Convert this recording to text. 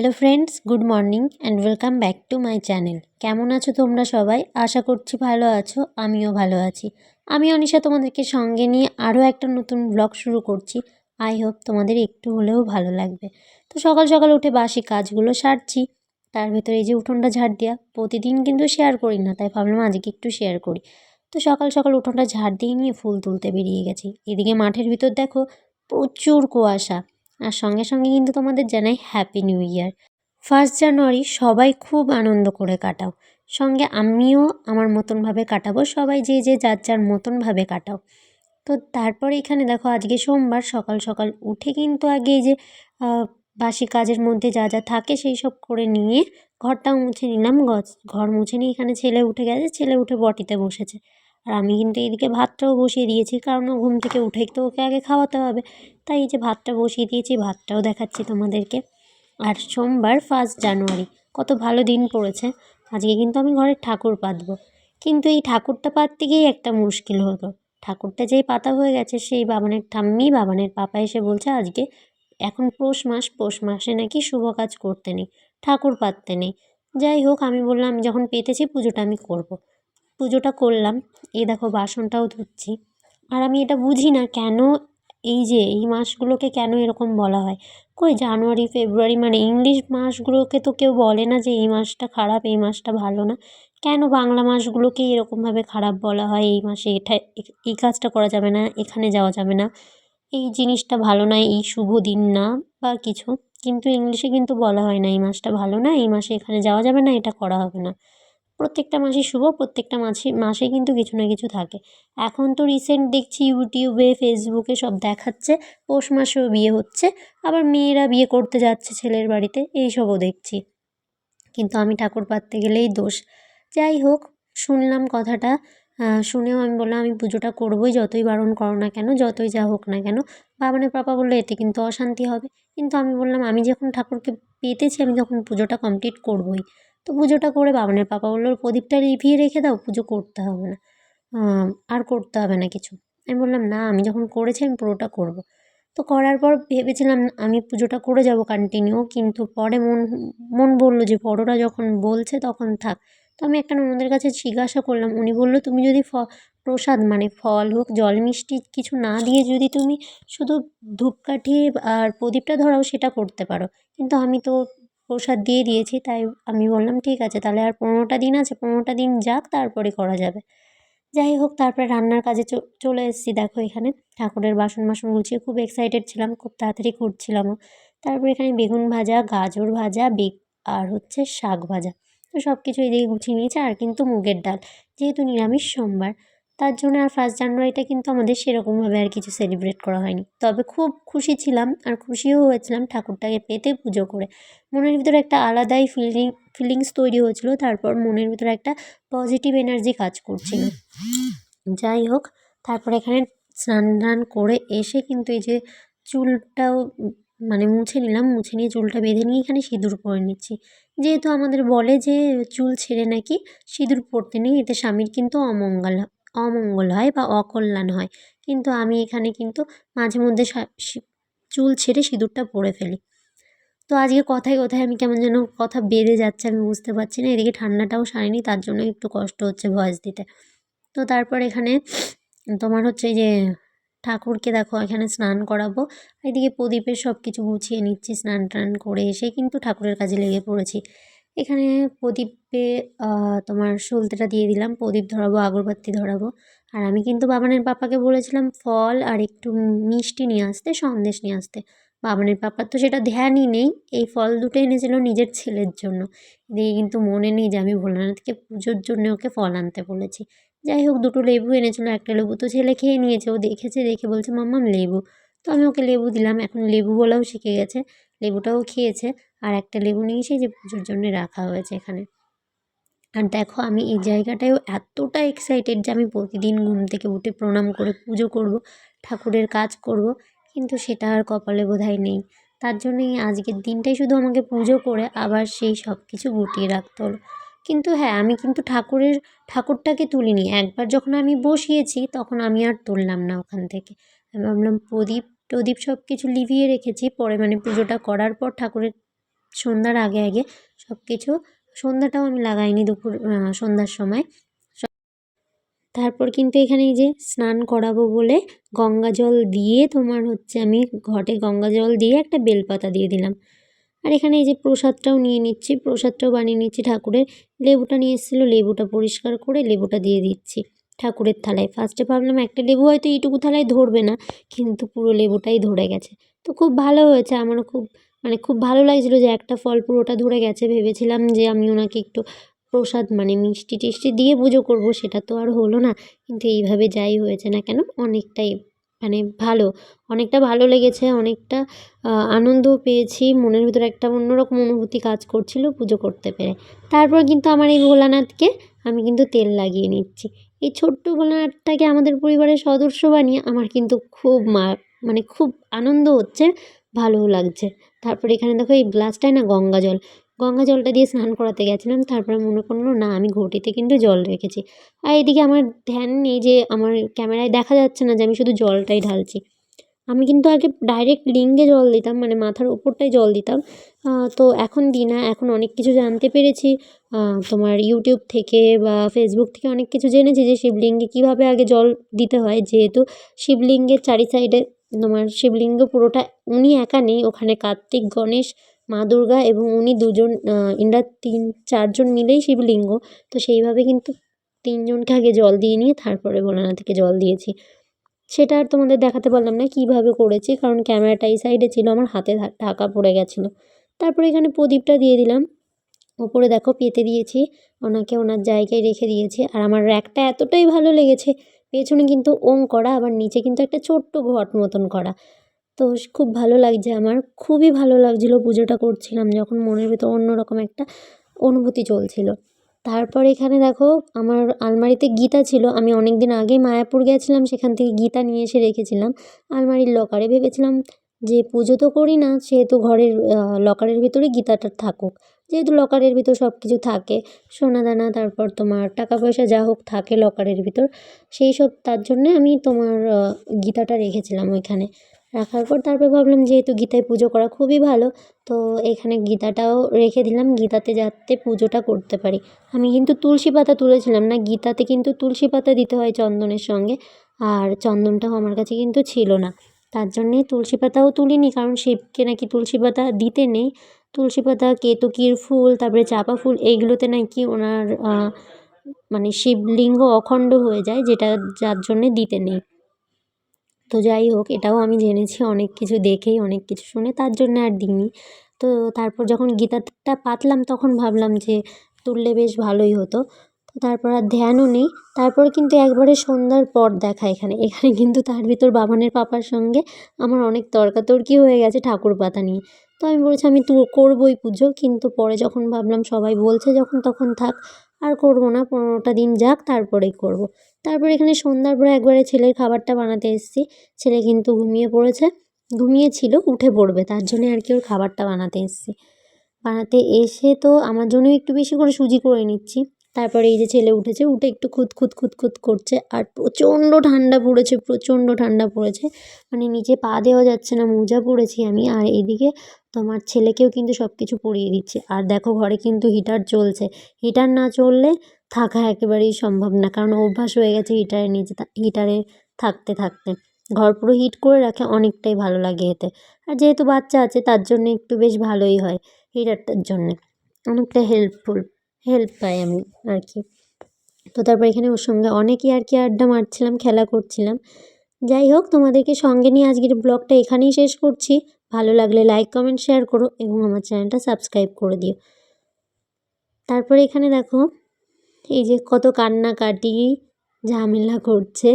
Hello friends, good morning and welcome back to my channel. কেমন আছো তোমরা সবাই? আশা করছি ভালো আছো, আমিও ভালো আছি। আমি অনিশা তোমাদেরকে সঙ্গে নিয়ে আরও একটা নতুন ব্লগ শুরু করছি। আই হোপ তোমাদের একটু হলেও ভালো লাগবে। তো সকাল সকাল উঠে বাসি কাজগুলো সারছি। তার ভেতরে এই যে উঠোনটা ঝাড় দেওয়া প্রতিদিন কিন্তু শেয়ার করি না, তাই ভাবলাম আজকে একটু শেয়ার করি। তো সকাল সকাল উঠোনটা ঝাড় দিয়ে নিয়ে ফুল তুলতে বেরিয়ে গেছি। এদিকে মাঠের ভিতর দেখো প্রচুর কুয়াশা। আর সঙ্গে সঙ্গে কিন্তু তোমাদের জানাই happy new year first January সবাই খুব আনন্দ করে কাটাও। সঙ্গে আমিও আমার মতনভাবে কাটাবো, সবাই যে যে যার যার মতনভাবে কাটাও। তো তারপরে এখানে দেখো, আজকে সোমবার, সকাল সকাল উঠে কিন্তু আগে এই যে বাসি কাজের মধ্যে যা যা থাকে সেই সব করে নিয়ে ঘরটাও মুছে নিলাম। ঘর মুছে নিয়ে এখানে ছেলে উঠে গেছে, ছেলে উঠে বটিতে বসেছে। আর আমি কিন্তু এদিকে ভাতটাও বসিয়ে দিয়েছি, কারণ ও ঘুম থেকে উঠেই তো ওকে আগে খাওয়াতে হবে। তাই এই যে ভাতটা বসিয়ে দিয়েছি, ভাতটাও দেখাচ্ছি তোমাদেরকে। আর সোমবার ফার্স্ট জানুয়ারি কত ভালো দিন পড়েছে। আজকে কিন্তু আমি ঘরের ঠাকুর পাতবো। কিন্তু এই ঠাকুরটা পাততে গিয়েই একটা মুশকিল হলো। ঠাকুরটা যেই পাতা হয়ে গেছে, সেই বাবানের ঠাম্মি, বাবানের পাপা এসে বলছে, আজকে এখন পৌষ মাস, পৌষ মাসে নাকি শুভ কাজ করতে নেই, ঠাকুর পাততে নেই। যাই হোক, আমি বললাম যখন পেতেছি পুজোটা আমি করব। পুজোটা করলাম। এই দেখো বাসনটাও ধুচ্ছি। আর আমি এটা বুঝি না কেন এই যে এই মাসগুলোকে কেন এরকম বলা হয়? কই জানুয়ারি, ফেব্রুয়ারি মানে ইংলিশ মাসগুলোকে তো কেউ বলে না যে এই মাসটা খারাপ, এই মাসটা ভালো না। কেন বাংলা মাসগুলোকে এরকমভাবে খারাপ বলা হয়? এই মাসে এটা এই কাজটা করা যাবে না, এখানে যাওয়া যাবে না। এই জিনিসটা ভালো না, এই শুভ দিন না বা কিছু। কিন্তু ইংলিশে কিন্তু বলা হয় না, এই মাসটা ভালো না, এই মাসে এখানে যাওয়া যাবে না, এটা করা হবে না। প্রত্যেকটা মাসই শুভ, প্রত্যেকটা মাসে মাসে কিন্তু কিছু না কিছু থাকে। এখন তো রিসেন্ট দেখছি ইউটিউবে, ফেসবুকে সব দেখাচ্ছে, পৌষ মাসেও বিয়ে হচ্ছে, আবার মেয়েরা বিয়ে করতে যাচ্ছে ছেলের বাড়িতে, এইসবও দেখছি। কিন্তু আমি ঠাকুর পাততে গেলেই দোষ। যাই হোক, শুনলাম কথাটা শুনেও আমি বললাম, আমি পুজোটা করবোই, যতই বারণ করো না কেন, যতই যা হোক না কেন। বাবানের পাপা বলল, এতে কিন্তু অশান্তি হবে। কিন্তু আমি বললাম, আমি যখন ঠাকুরকে পেতেছি, আমি যখন পুজোটা কমপ্লিট করবোই। তো পুজোটা করে বাবানের পাপা বলল, প্রদীপটা লিভিয়ে রেখে দাও, পুজো করতে হবে না। আর করতে হবে না কিছু। আমি বললাম, না, আমি যখন করেছি, আমি পুরোটা করব। তো করার পর ভেবেছিলাম, আমি পুজোটা করে যাব কন্টিনিউ কিন্তু পরে মন মন বলল যে বড়োরা যখন বলছে, তখন থাক। তো আমি একটা ননদের কাছে জিজ্ঞাসা করলাম, উনি বলল, তুমি যদি ফ প্রসাদ মানে ফল হোক, জল, মিষ্টি কিছু না দিয়ে যদি তুমি শুধু ধূপকাঠি আর প্রদীপটা ধরাও, সেটা করতে পারো। কিন্তু আমি তো প্রসাদ দিয়ে দিয়েছি, তাই আমি বললাম, ঠিক আছে, তাহলে আর পনেরোটা দিন আছে, পনেরোটা দিন যাক, তারপরে করা যাবে। যাই হোক, তারপরে রান্নার কাজে চলে এসেছি, দেখো এখানে। ঠাকুরের বাসন বাসন গুছিয়ে খুব এক্সাইটেড ছিলাম, খুব তাড়াতাড়ি করছিলামও। তারপরে এখানে বেগুন ভাজা, গাজর ভাজা বেগ আর হচ্ছে শাক ভাজা। তো সব কিছু এদিকে গুছিয়ে নিয়েছে, আর কিন্তু মুগের ডাল, যেহেতু নিরামিষ সোমবার। তার জন্য আর ফার্স্ট জানুয়ারিটা কিন্তু আমাদের সেরকমভাবে আর কিছু সেলিব্রেট করা হয়নি। তবে খুব খুশি ছিলাম আর খুশিও হয়েছিলাম ঠাকুরটাকে পেতে পুজো করে। মনের ভিতরে একটা আলাদাই ফিলিং ফিলিংস তৈরি হয়েছিল, তারপর মনের ভিতরে একটা পজিটিভ এনার্জি কাজ করছিল। যাই হোক, তারপর এখানে স্নান টান করে এসে কিন্তু এই যে চুলটাও মানে মুছে নিলাম, মুছে নিয়ে চুলটা বেঁধে নিয়ে এখানে সিঁদুর পরে নিচ্ছি। যেহেতু আমাদের বলে যে চুল ছেড়ে নাকি সিঁদুর পরতে নেই, এতে স্বামীর কিন্তু অমঙ্গল। অমঙ্গল হয় বা অকল্যাণ হয়। কিন্তু আমি এখানে কিন্তু মাঝে মধ্যে চুল ছেড়ে সিঁদুরটা পরে ফেলি। তো আজকে কথায় কথায় আমি কেমন যেন কথা বেড়ে যাচ্ছে, আমি বুঝতে পারছি না। এদিকে ঠান্ডাটাও সারেনি, তার জন্য একটু কষ্ট হচ্ছে ভয়েস দিতে। তো তারপর এখানে তোমার হচ্ছে যে ঠাকুরকে দেখো, এখানে স্নান করাবো। এদিকে প্রদীপের সব কিছু গুছিয়ে নিচ্ছি স্নান টান করে এসে কিন্তু ঠাকুরের কাজে লেগে পড়েছি। এখানে প্রদীপে তোমার সলতেটা দিয়ে দিলাম। প্রদীপ ধরাবো, আগরবাতি ধরাবো। আর আমি কিন্তু বাবানের পাপাকে বলেছিলাম, ফল আর একটু মিষ্টি নিয়ে আসতে, সন্দেশ নিয়ে আসতে। বাবানের পাপার তো সেটা ধ্যানই নেই। এই ফল দুটো এনেছিল নিজের ছেলের জন্য। দিয়ে কিন্তু মনে নেই যে আমি ভোলানাথকে পুজোর জন্য ওকে ফল আনতে বলেছি। যাই হোক, দুটো লেবু এনেছিল। একটা লেবু তো ছেলে খেয়ে নিয়েছে। ও দেখেছে, দেখে বলছে, মাম্মাম, লেবু। তো আমি ওকে লেবু দিলাম। এখন লেবু বলাও শিখে গেছে। লেবুটাও খেয়েছে। আর একটা লেবু নিয়েছি যে পুজোর জন্য রাখা হয়েছে এখানে। আর দেখো, আমি এই জায়গাটায়ও এতটা এক্সাইটেড যে আমি প্রতিদিন ঘুম থেকে উঠে প্রণাম করে পুজো করব, ঠাকুরের কাজ করব, কিন্তু সেটা আর কপালে বোধহয় নেই। তার জন্যই আজকের দিনটাই শুধু আমাকে পুজো করে আবার সেই সব কিছু গুটিয়ে রাখতে হলো। কিন্তু হ্যাঁ আমি কিন্তু ঠাকুরের, ঠাকুরটাকে তুলিনি। একবার যখন আমি বসিয়েছি, তখন আমি আর তুললাম না ওখান থেকে। আমি ভাবলাম, প্রদীপ প্রদীপ সব কিছু লিভিয়ে রেখেছি, পরে মানে পুজোটা করার পর ঠাকুরের সন্ধ্যার আগে আগে সব কিছু সন্ধ্যাটাও আমি লাগাইনি দুপুর সন্ধ্যার সময়। তারপর কিন্তু এখানে যে স্নান করাবো বলে গঙ্গা জল দিয়ে তোমার হচ্ছে আমি ঘটে গঙ্গা জল দিয়ে একটা বেলপাতা দিয়ে দিলাম। আর এখানে এই যে প্রসাদটাও নিয়ে নিচ্ছি, প্রসাদটাও বানিয়ে নিচ্ছি। ঠাকুরের লেবুটা নিয়ে এসেছিল, লেবুটা পরিষ্কার করে লেবুটা দিয়ে দিচ্ছি ঠাকুরের থালায়। ফার্স্টে ভাবলাম একটা লেবু হয়তো এইটুকু থালায় ধরবে না, কিন্তু পুরো লেবুটাই ধরে গেছে। তো খুব ভালো হয়েছে, আমারও খুব মানে খুব ভালো লাগছিল যে একটা ফল পুরোটা ধরে গেছে। ভেবেছিলাম যে আমি ওনাকে একটু প্রসাদ মানে মিষ্টি টিষ্টি দিয়ে পুজো করব, সেটা তো আর হলো না। কিন্তু এইভাবে যাই হয়েছে না কেন, অনেকটাই মানে ভালো। অনেকটা ভালো লেগেছে, অনেকটা আনন্দ পেয়েছি। মনের ভিতরে একটা অন্যরকম অনুভূতি কাজ করছিল পুজো করতে পেরে। তারপর কিন্তু আমার এই ভোলানাথকে আমি কিন্তু তেল লাগিয়ে নিচ্ছি। এই ছোট্ট ভোলানাথটাকে আমাদের পরিবারের সদস্য বানিয়ে আমার কিন্তু খুব মা মানে খুব আনন্দ হচ্ছে, ভালোও লাগছে। তারপর এখানে দেখো এই গ্লাসটায় না গঙ্গা জল, গঙ্গা জলটা দিয়ে স্নান করাতে গেছিলাম, তারপরে মনে করল না আমি ঘটিতে কিন্তু জল রেখেছি। আর এদিকে আমার ধ্যান নেই যে আমার ক্যামেরায় দেখা যাচ্ছে না যে আমি শুধু জলটাই ঢালছি। আমি কিন্তু আগে ডাইরেক্ট লিঙ্গে জল দিতাম মানে মাথার ওপরটাই জল দিতাম। তো এখন দিই না, এখন অনেক কিছু জানতে পেরেছি। তোমার ইউটিউব থেকে বা ফেসবুক থেকে অনেক কিছু জেনেছি যে শিবলিঙ্গে কীভাবে আগে জল দিতে হয়, যেহেতু শিবলিঙ্গের চারি সাইডে তোমার শিবলিঙ্গ পুরোটা উনি একা নেই, ওখানে কার্তিক, গণেশ, মা দুর্গা এবং উনি দুজন এনারা তিন, চারজন মিলেই শিবলিঙ্গ। তো সেইভাবে কিন্তু তিনজনকে আগে জল দিয়ে নিয়ে তারপরে ভোলানাথকে জল দিয়েছি। সেটা আর তোমাদের দেখাতে পারলাম না কীভাবে করেছি, কারণ ক্যামেরাটা এই সাইডে ছিল, আমার হাতে ঢাকা পড়ে গেছিল। তারপরে এখানে প্রদীপটা দিয়ে দিলাম। ওপরে দেখো পেতে দিয়েছি, ওনাকে ওনার জায়গায় রেখে দিয়েছি। আর আমার র্যাকটা এতটাই ভালো লেগেছে পেছনে কিন্তু ওং করা, আবার নিচে কিন্তু একটা ছোট্ট ঘট মতন করা। তো খুব ভালো লাগছে আমার, খুবই ভালো লাগছিল পুজোটা করছিলাম যখন মনের ভেতর অন্যরকম একটা অনুভূতি চলছিল। তারপর এখানে দেখো, আমার আলমারিতে গীতা ছিল, আমি অনেক দিন আগেই মায়াপুর গেছিলাম, সেখান থেকে গীতা নিয়ে এসে রেখেছিলাম। আলমারির লকারে ভেবেছিলাম যে পুজো তো করি না, সেহেতু ঘরের লকারের ভিতরে গীতাটা থাকুক। যেহেতু লকারের ভিতর সব কিছু থাকে সোনা দানা তারপর তোমার টাকা পয়সা যা হোক থাকে লকারের ভিতর, সেই সব তার জন্যে আমি তোমার গীতাটা রেখেছিলাম ওইখানে। রাখার পর তারপর ভাবলাম যেহেতু গীতায় পুজো করা খুবই ভালো, তো এখানে গীতাটাও রেখে দিলাম, গীতাতে যাতে পুজোটা করতে পারি। আমি কিন্তু তুলসী পাতা তুলেছিলাম না, গীতাতে কিন্তু তুলসী পাতা দিতে হয় চন্দনের সঙ্গে, আর চন্দনটাও আমার কাছে কিন্তু ছিল না। তার জন্যে তুলসী পাতাও তুলিনি, কারণ শিবকে নাকি তুলসী পাতা দিতে নেই তুলসী পাতা, কেতকীর ফুল, তারপরে চাপা ফুল, এইগুলোতে নাকি ওনার মানে শিবলিঙ্গ অখণ্ড হয়ে যায়, যেটা যার জন্যে দিতে নেই। তো যাই হোক, এটাও আমি জেনেছি, অনেক কিছু দেখেই, অনেক কিছু শুনে, তার জন্য আর দিইনি। তো তারপর যখন গীতাটা পাতলাম, তখন ভাবলাম যে তুললে বেশ ভালোই হতো। তো তারপর আর ধ্যানও নেই। তারপর কিন্তু একবারে সন্ধ্যার পর দেখা এখানে। এখানে কিন্তু তার ভিতর বাবানের পাপার সঙ্গে আমার অনেক তর্কাতর্কি হয়ে গেছে ঠাকুর পাতা নিয়ে। তো আমি বলেছি, আমি তো করবোই পুজো। কিন্তু পরে যখন ভাবলাম সবাই বলছে যখন, তখন থাক, আর করব না, পনেরোটা দিন যাক, তারপরেই করব। তারপর এখানে সন্ধ্যার পরে একবারে ছেলের খাবারটা বানাতে এসেছি। ছেলে কিন্তু ঘুমিয়ে পড়েছে, ঘুমিয়েছিল, উঠে পড়বে, তার জন্যে আর কি ওর খাবারটা বানাতে এসেছি। বানাতে এসে তো আমার জন্য একটু বেশি করে সুজি করে নিচ্ছি। তারপরে এই যে ছেলে উঠেছে, উঠে একটু খুদ খুদ খুদ খুদ করছে আর প্রচণ্ড ঠান্ডা পড়েছে, প্রচণ্ড ঠান্ডা পড়েছে। মানে নিচে পা দেওয়া যাচ্ছে না, মোজা পড়েছি আমি আর এদিকে তোমার ছেলেকেও কিন্তু সব কিছু পরিয়ে দিচ্ছে। আর দেখো ঘরে কিন্তু হিটার চলছে। হিটার না চললে থাকা একেবারেই সম্ভব না, কারণ অভ্যাস হয়ে গেছে হিটারের নিচে হিটারে থাকতে থাকতে। ঘর পুরো হিট করে রাখে, অনেকটাই ভালো লাগে এতে। আর যেহেতু বাচ্চা আছে, তার জন্য একটু বেশ ভালোই হয় হিটারটার জন্যে। অনেকটা হেল্পফুল হেল্প পাই আমি আর কি তো তারপর এখানে ওর সঙ্গে অনেকই আর কি আড্ডা মারছিলাম, খেলা করছিলাম। যাই হোক, তোমাদেরকে সঙ্গে নিয়ে আজকের ব্লগটা এখানেই শেষ করছি। ভালো লাগলে লাইক কমেন্ট শেয়ার করো এবং আমার চ্যানেলটা সাবস্ক্রাইব করে দিও। তারপরে এখানে দেখো, এই যে কত কান্নাকাটি, ঝামেলা করছে।